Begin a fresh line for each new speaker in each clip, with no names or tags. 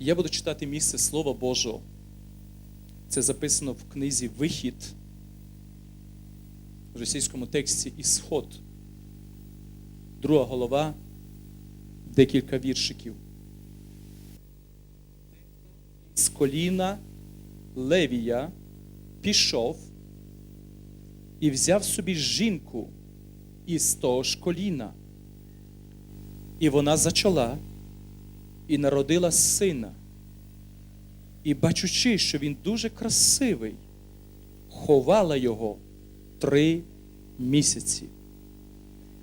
Я буду читати місце Слова Божого. Це записано в книзі Вихід в російському тексті Ісход. Друга голова, декілька віршиків. З коліна Левія пішов і взяв собі жінку із того ж коліна. І вона зачала і народила сина. І бачучи, що він дуже красивий, ховала його три місяці.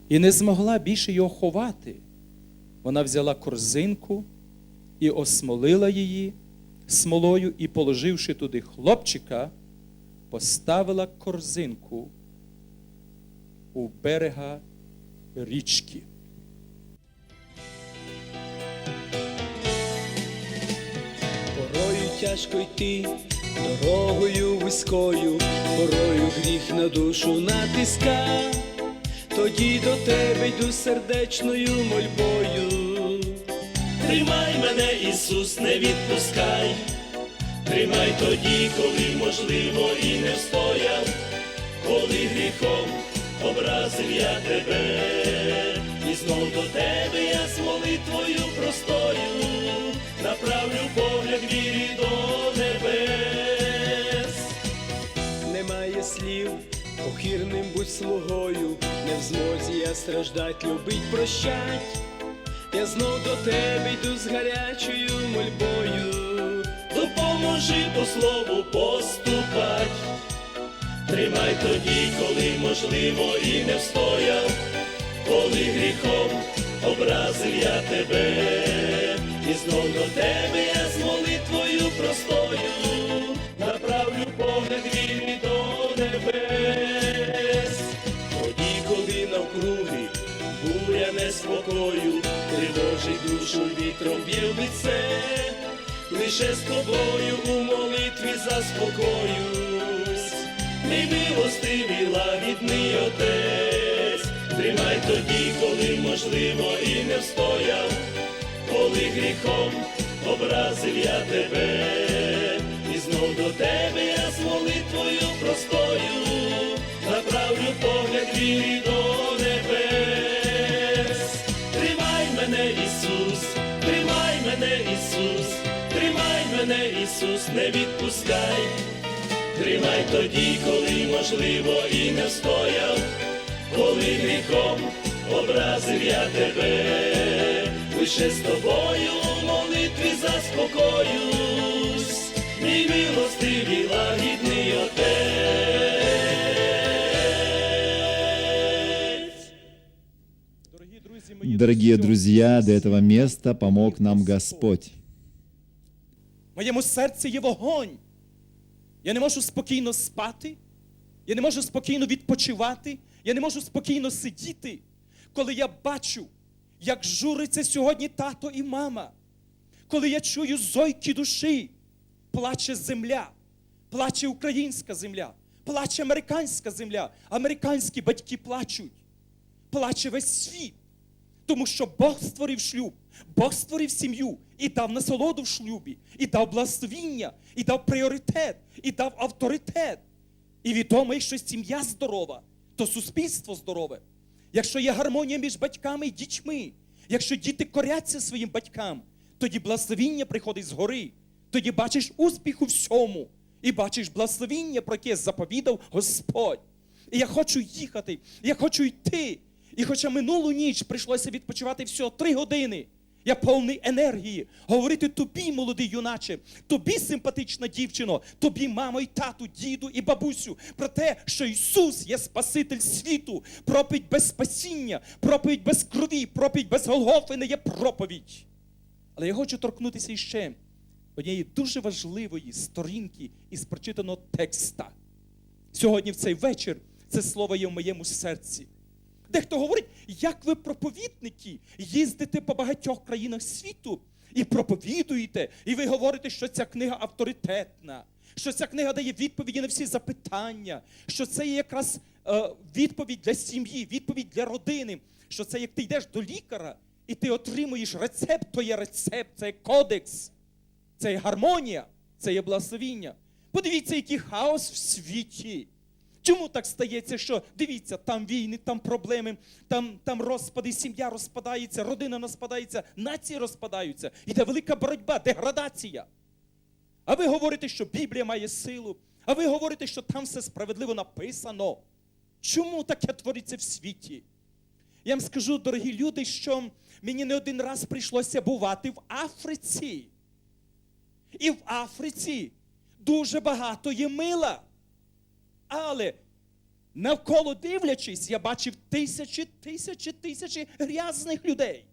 І не змогла більше його ховати. Вона взяла корзинку і осмолила її смолою, і, положивши туди хлопчика, поставила корзинку у берега річки.
Тяжко йти дорогою вузькою, порою гріх на душу натиска, тоді до тебе йду сердечною мольбою.
Тримай мене, Ісус, не відпускай, тримай тоді, коли можливо і не встояв, коли гріхом образив я тебе, і знов до тебе я з молитвою простою, направлю погляд
слугою, не в змозі я страждать, любить, прощать. Я знов до тебе йду з гарячою мольбою.
допоможи по слову поступать. Тримай тоді, коли можливо і не встояв, коли гріхом образив я тебе, і знов до тебе я з молитвою простою, неспокою, тривожить душу вітром б'є в лице, лише з тобою у молитві заспокоюсь, мій милостивий лагідний отець, тримай тоді, коли можливо і не встояв, коли гріхом образив я тебе, і знов до тебе я з молитвою простою, направлю погляд вірі до мене, Ісус, не відпускай. Тримай тоді, коли можливо і не встояв, коли гріхом образив я тебе, лише з тобою у молитві заспокоюсь, мій милостивий лагідний отець.
Дорогі друзі, мої
Дорогие
до
друзья,
цього
до этого места помог нам Господь.
Моєму серці є вогонь. Я не можу спокійно спати, я не можу спокійно відпочивати, я не можу спокійно сидіти, коли я бачу, як журиться сьогодні тато і мама, коли я чую зойки душі, плаче земля, плаче українська земля, плаче американська земля, американські батьки плачуть, плаче весь світ. Тому що Бог створив шлюб, Бог створив сім'ю і дав насолоду в шлюбі, і дав благословіння, і дав пріоритет, і дав авторитет. І відомо, якщо сім'я здорова, то суспільство здорове. Якщо є гармонія між батьками і дітьми, якщо діти коряться своїм батькам, тоді благословіння приходить згори. Тоді бачиш успіх у всьому, і бачиш благословіння, про яке заповідав Господь. І я хочу їхати, я хочу йти. І хоча минулу ніч прийшлося відпочивати всього три години, я повний енергії говорити тобі, молодий юначе, тобі, симпатична дівчино, тобі, мамо і тату, діду і бабусю, про те, що Ісус є Спаситель світу, проповідь без спасіння, проповідь без крові, проповідь без Голгофи не є проповідь. Але я хочу торкнутися іще однієї дуже важливої сторінки із прочитаного текста. Сьогодні в цей вечір це слово є в моєму серці. Дехто говорить, як ви проповідники їздите по багатьох країнах світу і проповідуєте, і ви говорите, що ця книга авторитетна, що ця книга дає відповіді на всі запитання, що це є якраз е, відповідь для сім'ї, відповідь для родини, що це як ти йдеш до лікаря і ти отримуєш рецепт, то є рецепт, це є кодекс. Це є гармонія, це є благословіння. Подивіться, який хаос в світі. Чому так стається, що дивіться, там війни, там проблеми, там, там розпади, сім'я розпадається, родина розпадається, нації розпадаються. Іде велика боротьба, деградація. А ви говорите, що Біблія має силу, а ви говорите, що там все справедливо написано. Чому таке твориться в світі? Я вам скажу, дорогі люди, що мені не один раз прийшлося бувати в Африці. І в Африці дуже багато є мила. Але навколо дивлячись, я бачив тисячі, тисячі, тисячі грязних людей.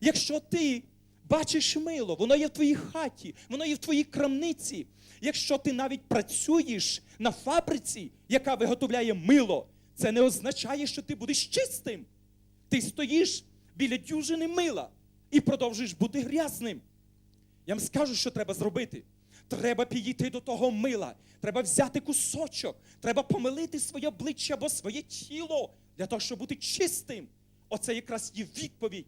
Якщо ти бачиш мило, воно є в твоїй хаті, воно є в твоїй крамниці. Якщо ти навіть працюєш на фабриці, яка виготовляє мило, це не означає, що ти будеш чистим. Ти стоїш біля дюжини мила і продовжуєш бути грязним. Я вам скажу, що треба зробити. Треба підійти до того мила, треба взяти кусочок, треба помилити своє обличчя або своє тіло для того, щоб бути чистим. Оце якраз є відповідь.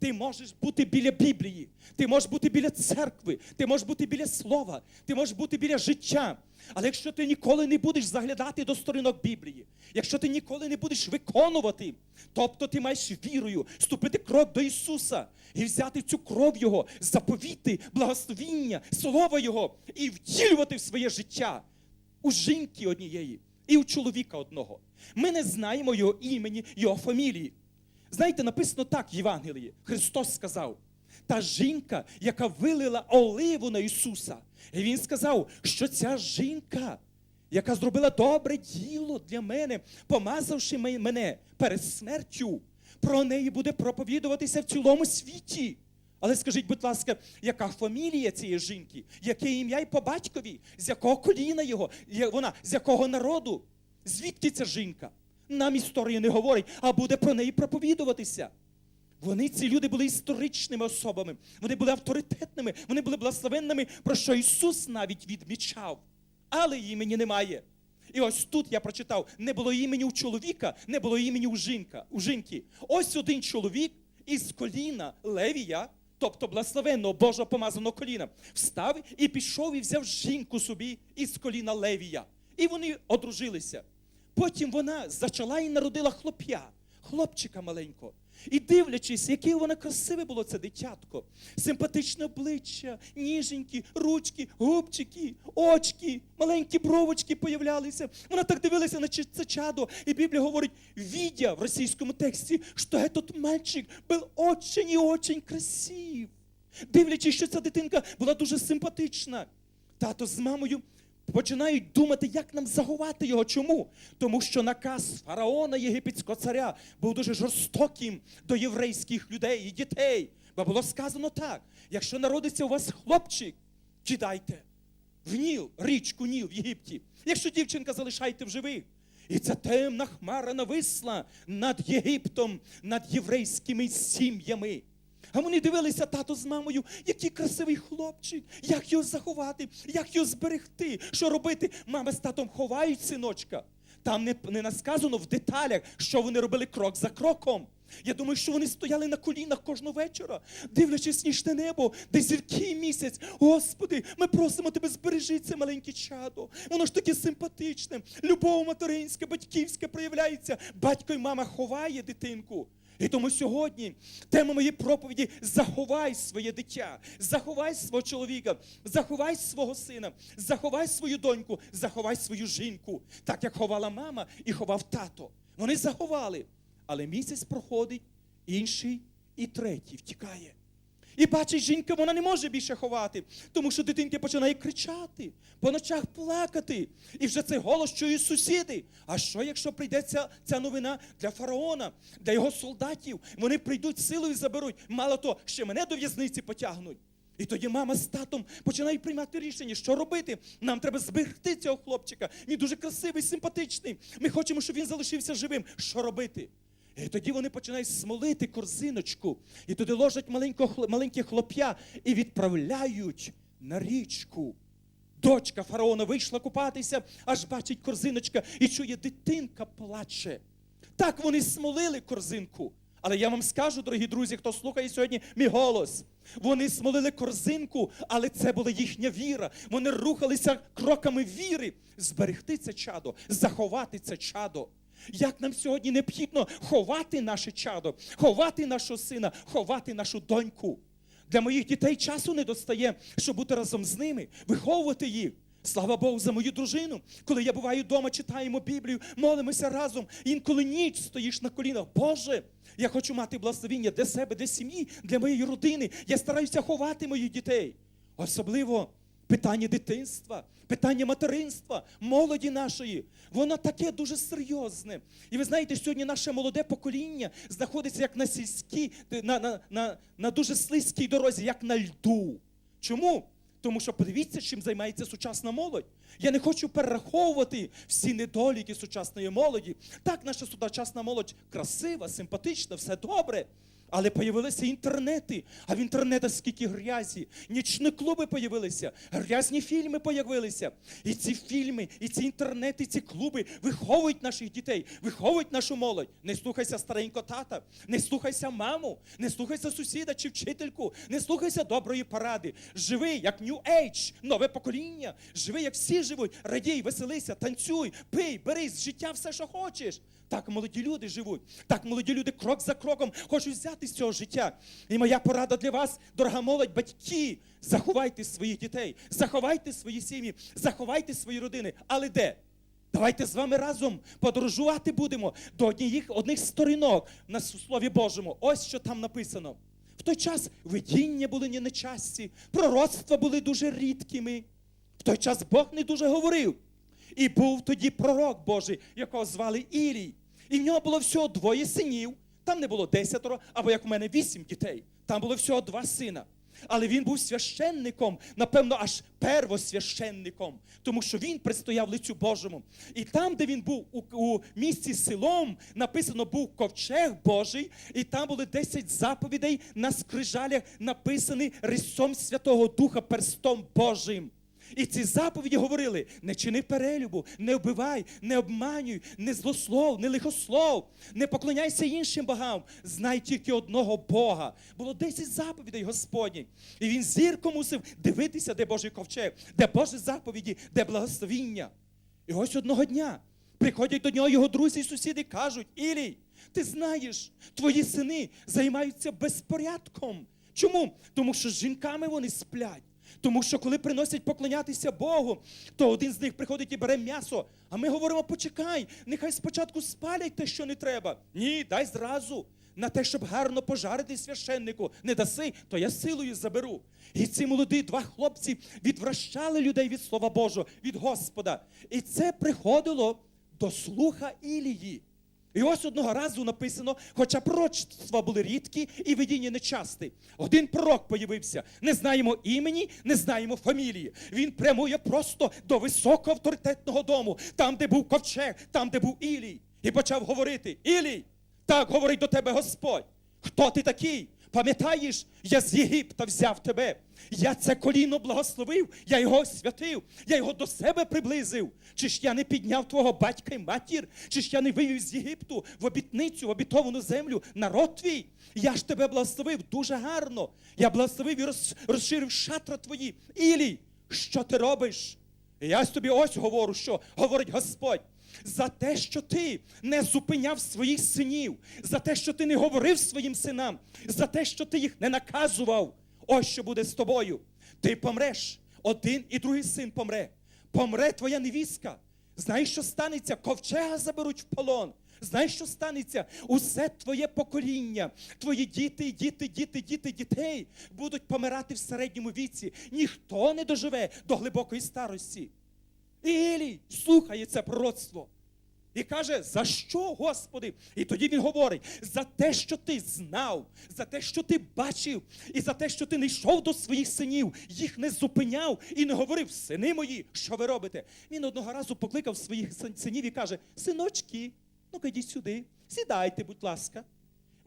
Ти можеш бути біля Біблії, ти можеш бути біля церкви, ти можеш бути біля слова, ти можеш бути біля життя. Але якщо ти ніколи не будеш заглядати до сторінок Біблії, якщо ти ніколи не будеш виконувати, тобто ти маєш вірою ступити крок до Ісуса і взяти цю кров Його, заповіти, благословіння, слово Його і втілювати в своє життя у жінки однієї і у чоловіка одного. Ми не знаємо його імені, його фамілії. Знаєте, написано так в Євангелії. Христос сказав, та жінка, яка вилила оливу на Ісуса. І Він сказав, що ця жінка, яка зробила добре діло для мене, помазавши мене перед смертю, про неї буде проповідуватися в цілому світі. Але скажіть, будь ласка, яка фамілія цієї жінки? Яке ім'я і по батькові? З якого коліна його? Вона з якого народу? Звідки ця жінка? Нам історія не говорить, а буде про неї проповідуватися. Вони, ці люди, були історичними особами, вони були авторитетними, вони були благословенними, про що Ісус навіть відмічав. Але імені немає. І ось тут я прочитав: не було імені у чоловіка, не було імені у жінка, у жінки. Ось один чоловік із коліна Левія, тобто благословенного Божого помазаного коліна, встав і пішов і взяв жінку собі із коліна Левія. І вони одружилися. Потім вона зачала і народила хлоп'я, хлопчика маленького. І дивлячись, яке воно красиве було це дитятко, симпатичне обличчя, ніженькі, ручки, губчики, очки, маленькі бровочки появлялися. Вона так дивилася на це чадо. І Біблія говорить, видя в російському тексті, що этот мальчик був очень і очень красив. Дивлячись, що ця дитинка була дуже симпатична. Тато з мамою починають думати, як нам заховати його. Чому? Тому що наказ фараона єгипетського царя був дуже жорстоким до єврейських людей і дітей. Бо було сказано так: якщо народиться у вас хлопчик, кидайте в Ніл, річку Ніл в Єгипті. Якщо дівчинка залишайте в живих. І ця темна хмара нависла над Єгиптом, над єврейськими сім'ями. А вони дивилися тато з мамою, який красивий хлопчик, як його заховати, як його зберегти, що робити. Мама з татом ховають синочка. Там не, не насказано в деталях, що вони робили крок за кроком. Я думаю, що вони стояли на колінах кожного вечора, дивлячись сніжне небо, де зірки місяць. Господи, ми просимо тебе, збережи це маленьке чадо. Воно ж таке симпатичне, любов материнська, батьківська проявляється. Батько і мама ховає дитинку. І тому сьогодні тема моєї проповіді заховай своє дитя, заховай свого чоловіка, заховай свого сина, заховай свою доньку, заховай свою жінку, так як ховала мама і ховав тато. Вони заховали. Але місяць проходить, інший і третій втікає. І бачить, жінка вона не може більше ховати, тому що дитинка починає кричати, по ночах плакати. І вже цей голос чують сусіди. А що, якщо прийде ця, новина для фараона, для його солдатів? Вони прийдуть силою заберуть. Мало того, ще мене до в'язниці потягнуть. І тоді мама з татом починають приймати рішення, що робити. Нам треба зберегти цього хлопчика. Він дуже красивий, симпатичний. Ми хочемо, щоб він залишився живим. Що робити? І тоді вони починають смолити корзиночку, і туди ложать маленьке хлоп'я і відправляють на річку. Дочка фараона вийшла купатися, аж бачить корзиночка і чує, дитинка плаче. Так вони смолили корзинку, Але я вам скажу, дорогі друзі, хто слухає сьогодні мій голос. Вони смолили корзинку, але це була їхня віра. Вони рухалися кроками віри. Зберегти це чадо, заховати це чадо. Як нам сьогодні необхідно ховати наше чадо, ховати нашого сина, ховати нашу доньку. Для моїх дітей часу не достає, щоб бути разом з ними, виховувати їх. Слава Богу, за мою дружину. Коли я буваю вдома, читаємо Біблію, молимося разом. Інколи ніч стоїш на колінах. Боже, я хочу мати благословіння для себе, для сім'ї, для моєї родини. Я стараюся ховати моїх дітей. Особливо питання дитинства, питання материнства, молоді нашої. Воно таке дуже серйозне. І ви знаєте, сьогодні наше молоде покоління знаходиться як на сільській, на, на, на, на дуже слизькій дорозі, як на льду. Чому? Тому що подивіться, чим займається сучасна молодь. Я не хочу перераховувати всі недоліки сучасної молоді. Так, наша сучасна молодь красива, симпатична, все добре. Але появилися інтернети, а в інтернетах скільки грязі, нічні клуби появилися, грязні фільми появилися. І ці фільми, і ці інтернети, і ці клуби виховують наших дітей, виховують нашу молодь. Не слухайся старенько тата, не слухайся маму, не слухайся сусіда чи вчительку, не слухайся доброї поради. Живи як New Age, нове покоління. Живи, як всі живуть. Радій, веселися, танцюй, пий, бери з життя все, що хочеш. Так молоді люди живуть. Так молоді люди крок за кроком хочуть взяти з цього життя. І моя порада для вас, дорога молодь, батьки, заховайте своїх дітей, заховайте свої сім'ї, заховайте свої родини. Але де? Давайте з вами разом подорожувати будемо до однієї одних сторінок на Слові Божому. Ось що там написано. В той час видіння були не нечасті, пророцтва були дуже рідкими. В той час Бог не дуже говорив. І був тоді пророк Божий, якого звали Ілій. І в нього було всього двоє синів. Там не було десятеро, або як в мене вісім дітей. Там було всього два сина. Але він був священником, напевно, аж первосвященником, тому що він предстояв лицю Божому. І там, де він був у, у місті селом, написано був ковчег Божий, і там були 10 заповідей на скрижалях, написані рисом Святого Духа перстом Божим. І ці заповіді говорили: не чини перелюбу, не вбивай, не обманюй, не злослов, не лихослов, не поклоняйся іншим богам, знай тільки одного Бога. Було 10 заповідей Господніх. І він зірко мусив дивитися, де Божий ковчег, де Божі заповіді, де благословіння. І ось одного дня приходять до нього його друзі і сусіди кажуть: Ілій, ти знаєш, твої сини займаються безпорядком. Чому? Тому що з жінками вони сплять. Тому що коли приносять поклонятися Богу, то один з них приходить і бере м'ясо. А ми говоримо: почекай, нехай спочатку спалять те, що не треба. Ні, дай зразу. На те, щоб гарно пожарити священнику, не даси, то я силою заберу. І ці молоді два хлопці відвращали людей від Слова Божого, від Господа. І це приходило до слуха Ілії. І ось одного разу написано, хоча пророчества були рідкі і видіння нечасті. Один пророк появився. Не знаємо імені, не знаємо фамілії. Він прямує просто до високого авторитетного дому, там, де був ковчег, там, де був Ілій. І почав говорити: Ілій, так говорить до тебе Господь. Хто ти такий? Пам'ятаєш, я з Єгипта взяв тебе. Я це коліно благословив, я його святив, я його до себе приблизив. Чи ж я не підняв твого батька і матір? Чи ж я не вивів з Єгипту в обітницю, в обітовану землю народ твій? Я ж тебе благословив дуже гарно. Я благословив і роз- розширив шатра твої. Ілій, що ти робиш? І Я тобі ось говорю, що говорить Господь. За те, що ти не зупиняв своїх синів, за те, що ти не говорив своїм синам, за те, що ти їх не наказував. Ось що буде з тобою. Ти помреш, один і другий син помре. Помре твоя невістка. Знаєш, що станеться? Ковчега заберуть в полон. Знаєш, що станеться? Усе твоє покоління, твої діти, діти, діти, діти, дітей будуть помирати в середньому віці. Ніхто не доживе до глибокої старості. І Елій слухає це пророцтво. І каже, за що, Господи? І тоді він говорить: за те, що ти знав, за те, що ти бачив, і за те, що ти не йшов до своїх синів, їх не зупиняв і не говорив, сини мої, що ви робите? Він одного разу покликав своїх синів і каже: Синочки, ну-ка йдіть сюди, сідайте, будь ласка.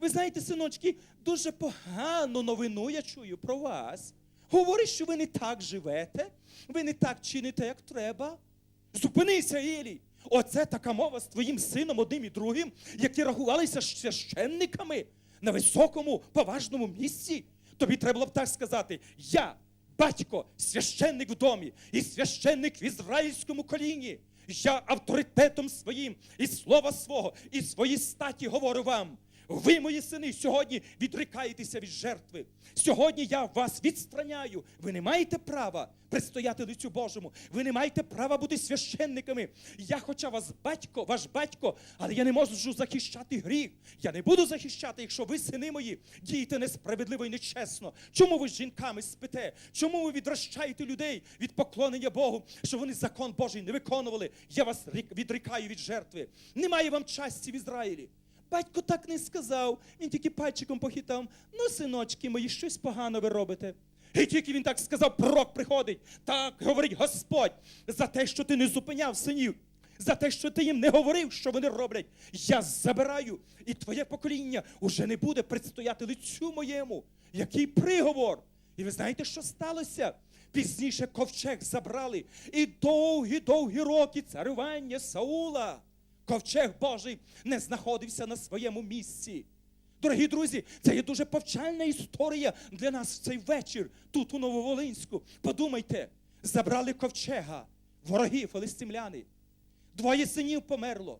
Ви знаєте, синочки, дуже погану новину я чую про вас. Говорить, що ви не так живете, ви не так чините, як треба. Зупинися, Ілій. Оце така мова з твоїм сином одним і другим, які рахувалися священниками. на високому, поважному місці. Тобі треба було б так сказати: я, батько, священник в домі і священник в ізраїльському коліні. Я авторитетом своїм і слова свого, і свої статі говорю вам. Ви, мої сини, сьогодні відрікаєтеся від жертви. Сьогодні я вас відстраняю. Ви не маєте права предстояти лицю Божому. Ви не маєте права бути священниками. Я, хоча вас батько, ваш батько, але я не можу захищати гріх. Я не буду захищати, якщо ви, сини мої, дієте несправедливо і нечесно. Чому ви з жінками спите? Чому ви відрощаєте людей від поклонення Богу, що вони закон Божий не виконували? Я вас відрікаю від жертви. Немає вам часті в Ізраїлі. Батько так не сказав. Він тільки пальчиком похитав. Ну, синочки мої, щось погано ви робите. І тільки він так сказав, пророк приходить. Так говорить Господь за те, що ти не зупиняв синів, за те, що ти їм не говорив, що вони роблять. Я забираю, і твоє покоління уже не буде предстояти лицю моєму. Який приговор? І ви знаєте, що сталося? Пізніше ковчег забрали, і довгі-довгі роки царювання Саула. Ковчег Божий не знаходився на своєму місці. Дорогі друзі, це є дуже повчальна історія для нас в цей вечір, тут у Нововолинську. Подумайте, забрали ковчега, вороги фалистимляни, Двоє синів померло.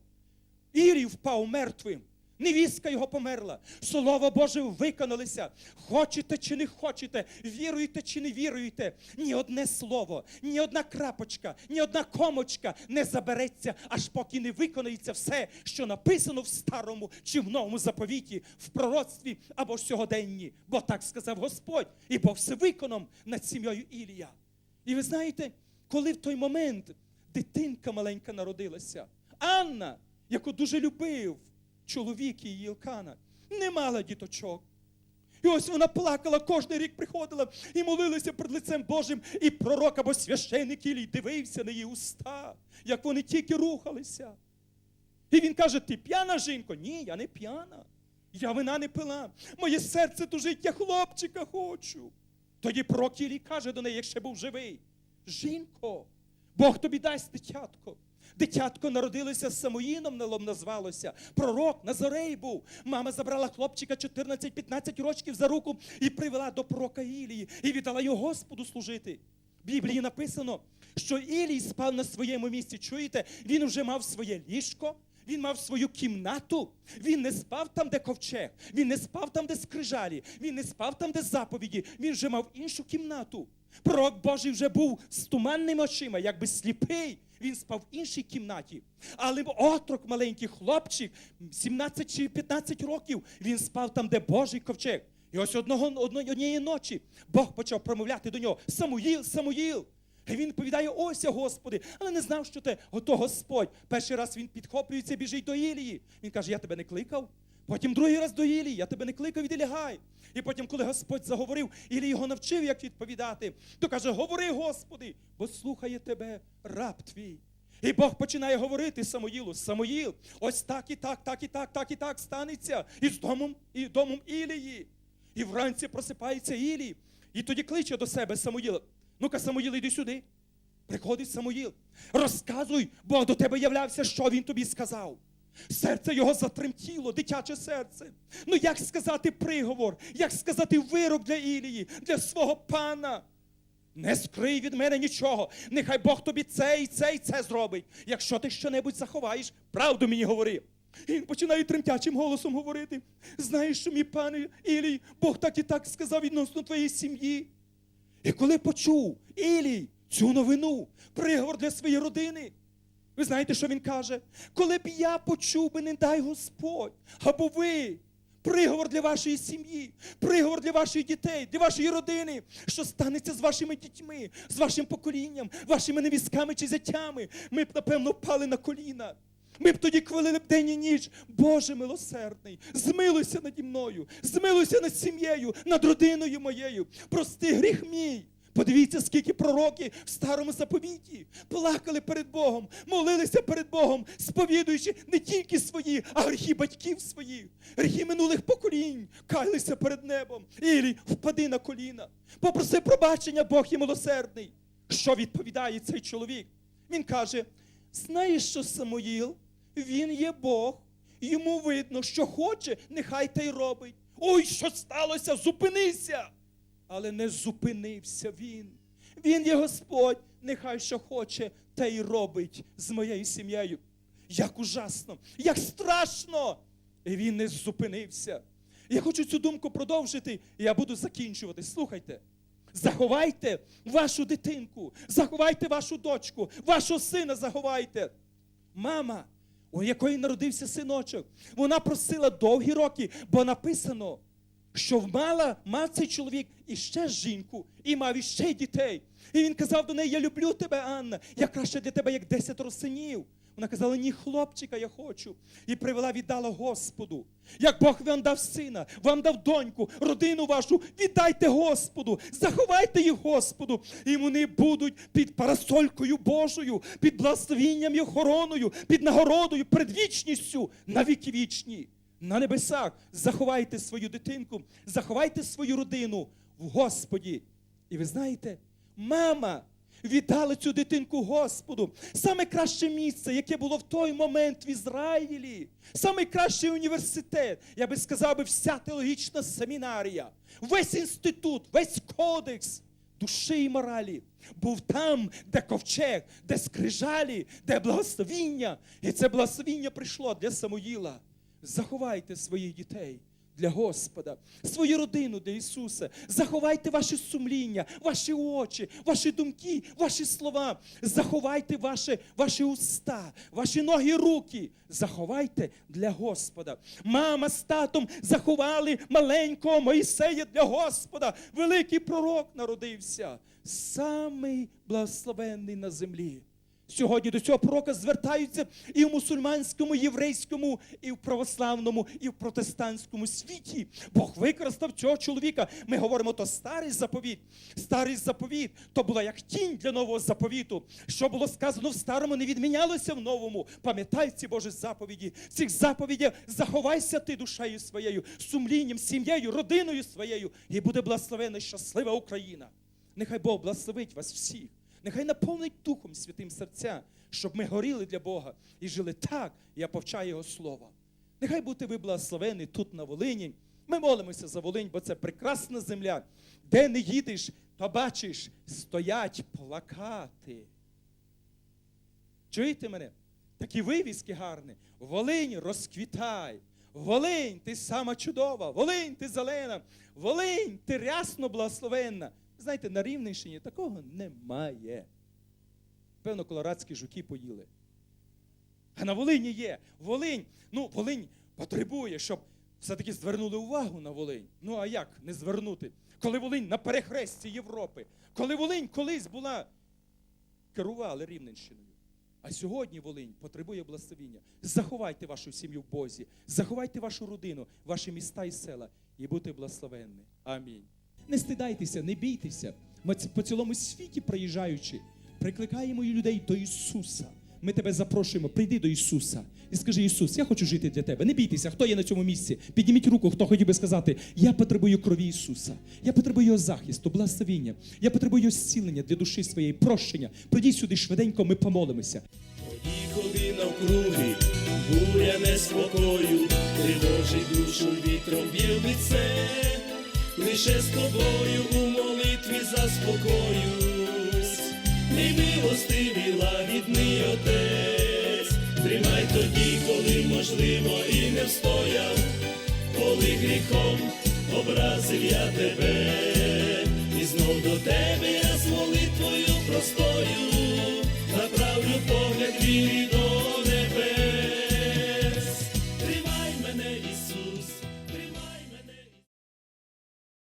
Ірій впав мертвим. Невістка його померла. Слово Боже виконалося. Хочете чи не хочете, віруєте чи не віруєте. Ні одне слово, ні одна крапочка, ні одна комочка не забереться, аж поки не виконається все, що написано в старому чи в новому заповіті, в пророцтві або в сьогоденні. Бо так сказав Господь, і Бог все виконав над сім'єю Ілія. І ви знаєте, коли в той момент дитинка маленька народилася, Анна, яку дуже любив чоловік її Ілкана, не мала діточок. І ось вона плакала, кожен рік приходила і молилася перед лицем Божим, і пророк або священник Ілій дивився на її уста, як вони тільки рухалися. І він каже: Ти п'яна жінко? Ні, я не п'яна. Я вина не пила. Моє серце тужить, я хлопчика хочу. Тоді пророк Ілій каже до неї, як ще був живий. Жінко, Бог тобі дасть дитятко. Дитятко народилося з Самоїном налом назвалося. Пророк Назарей був. Мама забрала хлопчика 14-15 років за руку і привела до пророка Ілії і віддала його Господу служити. В Біблії написано, що Ілій спав на своєму місці. Чуєте, він вже мав своє ліжко, він мав свою кімнату. Він не спав там, де ковчег, він не спав там, де скрижалі, він не спав там, де заповіді. Він вже мав іншу кімнату. Пророк Божий вже був з туманними очима, якби сліпий. Він спав в іншій кімнаті. Але отрок, маленький хлопчик, 17 чи 15 років, він спав там, де Божий ковчег. І ось одного однієї ночі Бог почав промовляти до нього: Самуїл, Самуїл. І він відповідає, ось я, Господи, але не знав, що те ото Господь. Перший раз він підхоплюється, біжить до Ілії. Він каже: Я тебе не кликав. Потім другий раз до Ілії, я тебе не кликав, іди лягай. І потім, коли Господь заговорив, Ілій його навчив, як відповідати, то каже: Говори, Господи, бо слухає тебе раб твій. І Бог починає говорити Самоїлу, Самоїл, ось так і так, так і так, так і так станеться із домом і домом Ілії. І вранці просипається Ілій, і тоді кличе до себе Самоїла. Ну-ка, Самоїл, йди сюди. Приходить Самоїл. Розказуй, Бог до тебе являвся, що він тобі сказав. Серце його затремтіло, дитяче серце. Ну як сказати приговор, як сказати вирок для Ілії, для свого пана? Не скрий від мене нічого. Нехай Бог тобі це і це і це зробить. Якщо ти щонебудь заховаєш, правду мені говори. І він починає тремтячим голосом говорити. Знаєш, що мій пане Ілій, Бог так і так сказав відносно твоєї сім'ї. І коли почув Ілій цю новину, приговор для своєї родини, ви знаєте, що він каже? Коли б я почув би, не дай Господь, або ви, приговор для вашої сім'ї, приговор для ваших дітей, для вашої родини, що станеться з вашими дітьми, з вашим поколінням, вашими невістками чи зятями, ми б, напевно, впали на коліна. Ми б тоді хвалили б день і ніч. Боже милосердний, змилуйся наді мною, змилуйся над сім'єю, над родиною моєю. Прости гріх мій. Подивіться, скільки пророки в старому заповіті плакали перед Богом, молилися перед Богом, сповідуючи не тільки свої, а гріхи батьків своїх, гріхи минулих поколінь, каялися перед небом. Ілі, впади на коліна. Попроси пробачення, Бог є милосердний. Що відповідає цей чоловік? Він каже: знаєш, що Самуїл, він є Бог, йому видно, що хоче, нехай та й робить. Ой, що сталося? Зупинися! Але не зупинився він. Він є Господь, нехай що хоче, те й робить з моєю сім'єю. Як ужасно, як страшно! І він не зупинився. Я хочу цю думку продовжити, і я буду закінчувати. Слухайте. Заховайте вашу дитинку, заховайте вашу дочку, вашого сина заховайте. Мама, у якої народився синочок, вона просила довгі роки, бо написано, що мала, мав цей чоловік іще жінку, і мав іще дітей. І він казав до неї: Я люблю тебе, Анна, я краще для тебе, як десятеро синів. Вона казала, ні, хлопчика я хочу. І привела, віддала Господу. Як Бог вам дав сина, вам дав доньку, родину вашу, віддайте Господу, заховайте їх Господу. І вони будуть під парасолькою Божою, під благословінням і охороною, під нагородою, перед вічністю на віки вічні. На небесах заховайте свою дитинку, заховайте свою родину в Господі. І ви знаєте, мама віддала цю дитинку Господу. Саме краще місце, яке було в той момент в Ізраїлі, саме кращий університет, я би сказав, би, вся теологічна семінарія, весь інститут, весь кодекс душі і моралі був там, де ковчег, де скрижалі, де благословіння. І це благословіння прийшло для Самуїла. Заховайте своїх дітей для Господа, свою родину для Ісуса. Заховайте ваші сумління, ваші очі, ваші думки, ваші слова. Заховайте ваші, ваші уста, ваші ноги, руки. Заховайте для Господа. Мама з татом заховали маленького Моїсея для Господа. Великий пророк народився, самий благословенний на землі. Сьогодні до цього пророка звертаються і в мусульманському, і єврейському, і в православному, і в протестантському світі. Бог використав цього чоловіка. Ми говоримо, то старий заповіт. Старий заповіт то була як тінь для нового заповіту. Що було сказано в старому, не відмінялося в новому. Пам'ятай ці Божі заповіді. Цих заповідях заховайся ти душею своєю, сумлінням, сім'єю, родиною своєю, і буде благословена щаслива Україна. Нехай Бог благословить вас всіх. Нехай наповнить Духом Святим серця, щоб ми горіли для Бога і жили так, я повчаю Його Слово. Нехай будете ви благословені тут на Волині. Ми молимося за Волинь, бо це прекрасна земля. Де не їдеш, то бачиш, стоять плакати. Чуєте мене? Такі вивіски гарні. Волинь розквітай. Волинь, ти сама чудова, Волинь, ти зелена, Волинь, ти рясно благословенна. Знаєте, на Рівненщині такого немає. Певно, колорадські жуки поїли. А на Волині є. Волинь, ну, Волинь потребує, щоб все-таки звернули увагу на Волинь. Ну а як не звернути? Коли Волинь на перехресті Європи, коли Волинь колись була, керували Рівненщиною. А сьогодні Волинь потребує благословіння. Заховайте вашу сім'ю в Бозі, заховайте вашу родину, ваші міста і села, і будьте благословенні. Амінь. Не стидайтеся, не бійтеся. Ми по цілому світі проїжджаючи, прикликаємо людей до Ісуса. Ми тебе запрошуємо, прийди до Ісуса і скажи, Ісус, я хочу жити для тебе. Не бійтеся, хто є на цьому місці. Підніміть руку, хто хотів би сказати, я потребую крові Ісуса, я потребую Його захисту, благословіння, я потребую Його зцілення для душі своєї, прощення. Прийдіть сюди швиденько, ми помолимося.
Тоді, коли навкруги буря неспокою, тривожить душу вітром б'є в лице, лише з тобою у молитві заспокоюсь, немилостивий лагідний отець, тримай тоді, коли можливо і не встояв, коли гріхом образив я тебе, і знов до тебе я з молитвою простою направлю погляд вірі до